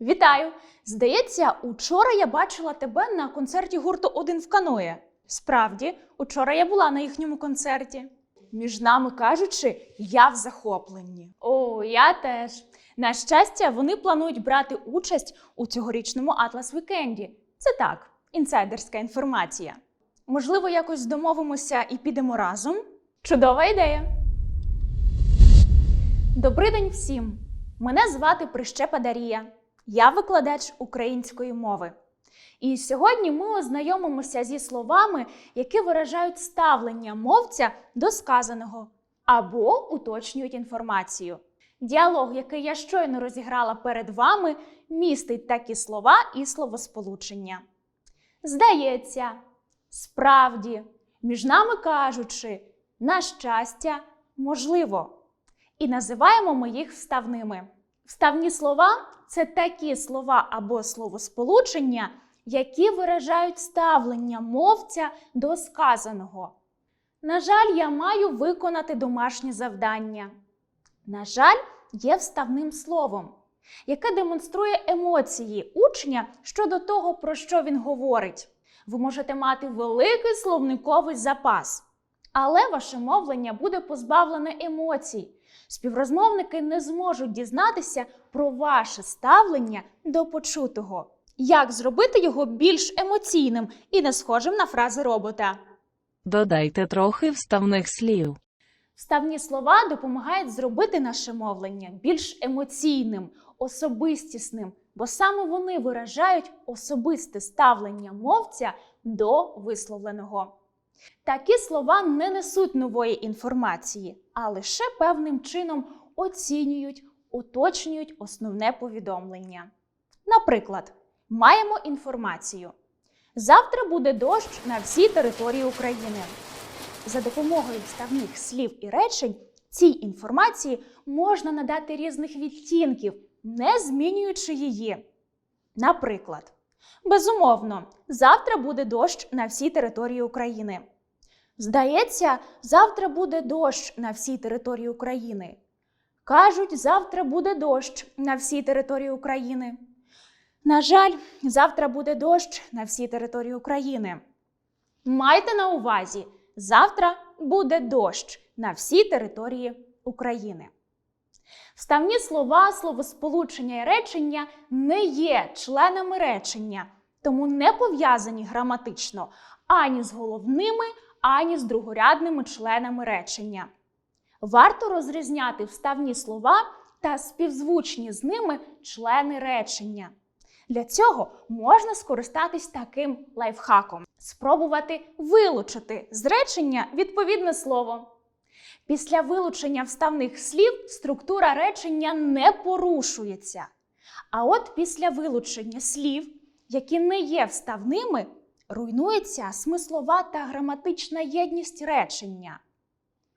Вітаю! Здається, учора я бачила тебе на концерті гурту Один в каное. Справді, учора я була на їхньому концерті. Між нами кажучи, я в захопленні. О, я теж. На щастя, вони планують брати участь у цьогорічному Атлас Вікенді. Це так, інсайдерська інформація. Можливо, якось домовимося і підемо разом? Чудова ідея! Добрий день всім! Мене звати Прищепа Дарія. Я викладач української мови. І сьогодні ми ознайомимося зі словами, які виражають ставлення мовця до сказаного або уточнюють інформацію. Діалог, який я щойно розіграла перед вами, містить такі слова і словосполучення. Здається, справді, між нами кажучи, на щастя, можливо. І називаємо ми їх вставними. Вставні слова це такі слова або словосполучення, які виражають ставлення мовця до сказаного. На жаль, я маю виконати домашнє завдання. На жаль, є вставним словом, яке демонструє емоції учня щодо того, про що він говорить. Ви можете мати великий словниковий запас, але ваше мовлення буде позбавлене емоцій. Співрозмовники не зможуть дізнатися про ваше ставлення до почутого. Як зробити його більш емоційним і не схожим на фрази робота? Додайте трохи вставних слів. Вставні слова допомагають зробити наше мовлення більш емоційним, особистісним, бо саме вони виражають особисте ставлення мовця до висловленого. Такі слова не несуть нової інформації, а лише певним чином оцінюють, уточнюють основне повідомлення. Наприклад, маємо інформацію. Завтра буде дощ на всій території України. За допомогою вставних слів і речень цій інформації можна надати різних відтінків, не змінюючи її. Наприклад, безумовно, завтра буде дощ на всій території України. Здається, завтра буде дощ на всій території України. Кажуть, завтра буде дощ на всій території України. На жаль, завтра буде дощ на всій території України. Майте на увазі, завтра буде дощ на всій території України. Вставні слова, словосполучення і речення не є членами речення, тому не пов'язані граматично ані з головними, ані з другорядними членами речення. Варто розрізняти вставні слова та співзвучні з ними члени речення. Для цього можна скористатись таким лайфхаком: спробувати вилучити з речення відповідне слово. Після вилучення вставних слів структура речення не порушується. А от після вилучення слів, які не є вставними, руйнується смислова та граматична єдність речення.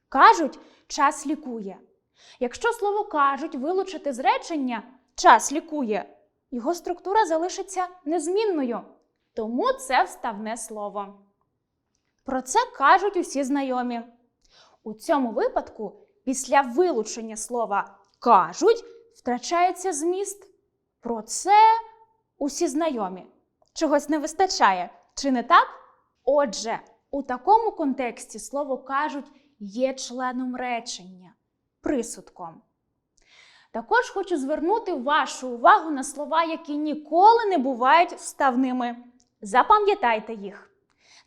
Кажуть, час лікує. Якщо слово кажуть вилучити з речення час лікує, його структура залишиться незмінною. Тому це вставне слово. Про це кажуть усі знайомі. У цьому випадку, після вилучення слова кажуть, втрачається зміст. Про це усі знайомі. Чогось не вистачає, чи не так? Отже, у такому контексті слово кажуть є членом речення, присудком. Також хочу звернути вашу увагу на слова, які ніколи не бувають вставними. Запам'ятайте їх.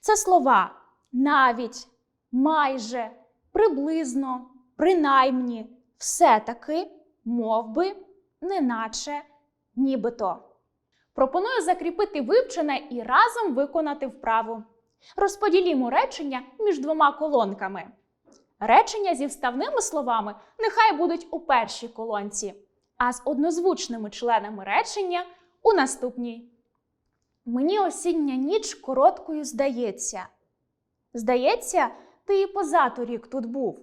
Це слова навіть, майже, приблизно, принаймні, все-таки, мовби, неначе, нібито. Пропоную закріпити вивчене і разом виконати вправу. Розподілімо речення між двома колонками. Речення зі вставними словами нехай будуть у першій колонці, а з однозвучними членами речення у наступній. Мені осіння ніч короткою здається. Здається, ти і позаторік тут був.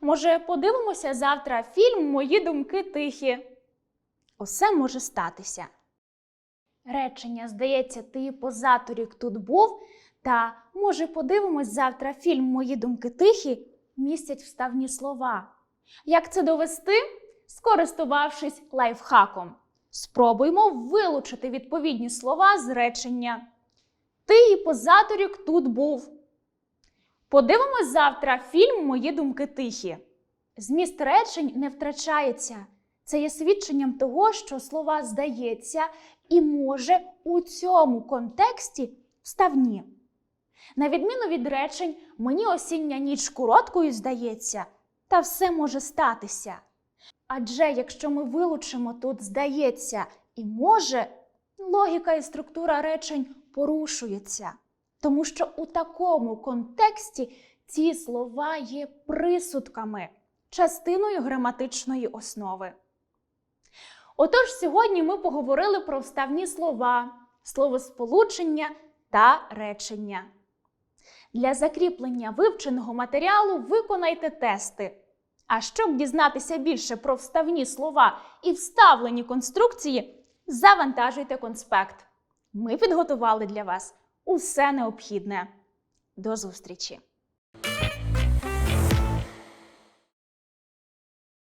Може, подивимося завтра фільм Мої думки тихі. Усе може статися. Речення, здається, ти і позаторік тут був, та може подивимось завтра фільм Мої думки тихі містять вставні слова. Як це довести? Скористувавшись лайфхаком. Спробуймо вилучити відповідні слова з речення. Ти іпозаторік тут був. Подивимось завтра фільм Мої думки тихі. Зміст речень не втрачається. Це є свідченням того, що слова здається і може у цьому контексті вставні. На відміну від речень, мені осіння ніч короткою здається, та все може статися. Адже якщо ми вилучимо тут здається і може, логіка і структура речень порушується, тому що у такому контексті ці слова є присудками, частиною граматичної основи. Отож, сьогодні ми поговорили про вставні слова, словосполучення та речення. Для закріплення вивченого матеріалу виконайте тести. А щоб дізнатися більше про вставні слова і вставлені конструкції, завантажуйте конспект. Ми підготували для вас усе необхідне. До зустрічі!